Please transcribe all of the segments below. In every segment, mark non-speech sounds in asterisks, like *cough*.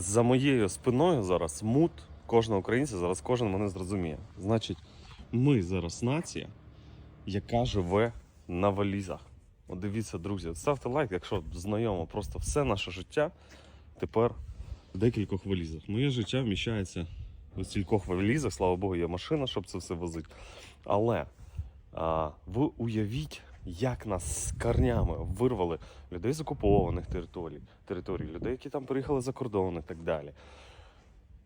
за моєю спиною зараз мут кожного українця, зараз кожен мене зрозуміє. Значить, ми зараз нація, яка живе на валізах. От дивіться, друзі, ставте лайк, якщо знайомо, просто все наше життя тепер в декількох валізах. Моє життя вміщається у стількох валізах, слава Богу, є машина, щоб це все возити. Але а, ви уявіть, як нас з корнями вирвали людей з окупованих територій, територій, людей, які там приїхали за кордон і так далі.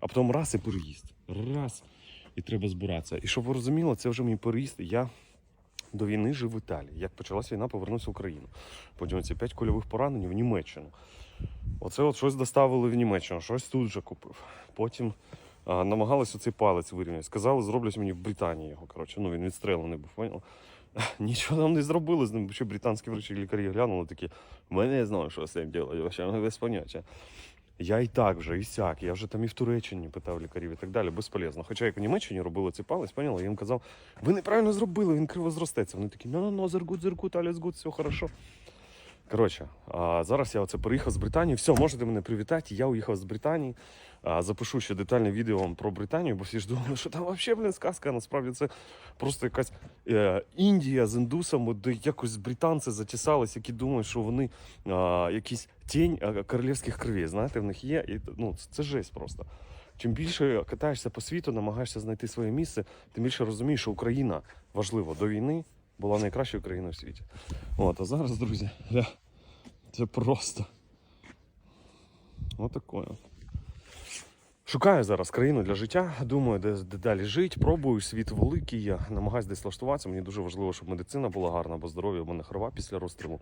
А потім раз і переїзд. Раз. І треба збиратися. І щоб ви розуміли, це вже мій переїзд. Я до війни жив в Італії. Як почалась війна, повернувся в Україну. Потім ці п'ять кульових поранень в Німеччину. Оце от щось доставили в Німеччину, щось тут же купив. Потім а, намагалися оцей палець вирівняти. Сказали, зроблять мені в Британії його. Коротше, ну він відстрелений був, поняв? *laughs* Нічого нам не зробили з ним, що британські врачі лікарі глянули такі. Ми не знаємо, що з цим робити, ми без поняття. Я і так вже, і сяк, я вже там і в Туреччині питав лікарів і так далі, безполезно. Хоча як в Німеччині робили ці палець, поняла, я їм казав, ви неправильно зробили, він криво зростеться. Вони такі, ну ну ну зергут, зергут, аліс гуд, все хорошо. Коротше, зараз я оце приїхав з Британії. Все, можете мене привітати. Я уїхав з Британії. Запишу ще детальне відео вам про Британію, бо всі ж думали, що там взагалі, блін, сказка. Насправді це просто якась е, Індія з індусами, де якось британці затісались, які думають, що вони а, якісь тінь королівських кровей. Знаєте, в них є. І, ну, це, жесть просто. Чим більше катаєшся по світу, намагаєшся знайти своє місце, тим більше розумієш, що Україна важливо до війни була найкращою країною в світі. От, а зараз, друзі, ля, це просто. Отакое. Шукаю зараз країну для життя. Думаю, де, де далі жити. Пробую світ великий. Я намагаюсь десь влаштуватися. Мені дуже важливо, щоб медицина була гарна, бо здоров'я в мене хрова після розстрілу.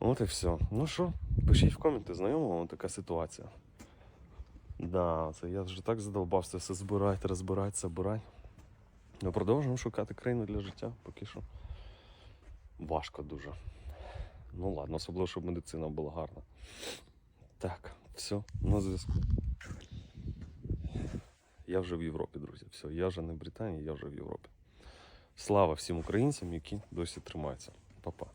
От і все. Ну що, пишіть в коменти, знайома вам така ситуація. Да, це я вже так задовбався все збирати, розбирати, забирати. Ми продовжуємо шукати країну для життя, поки що. Важко дуже. Ну ладно, особливо, щоб медицина була гарна. Так, все, на зв'язку. Я вже в Європі, друзі. Все, я вже не в Британії, я вже в Європі. Слава всім українцям, які досі тримаються. Па-па.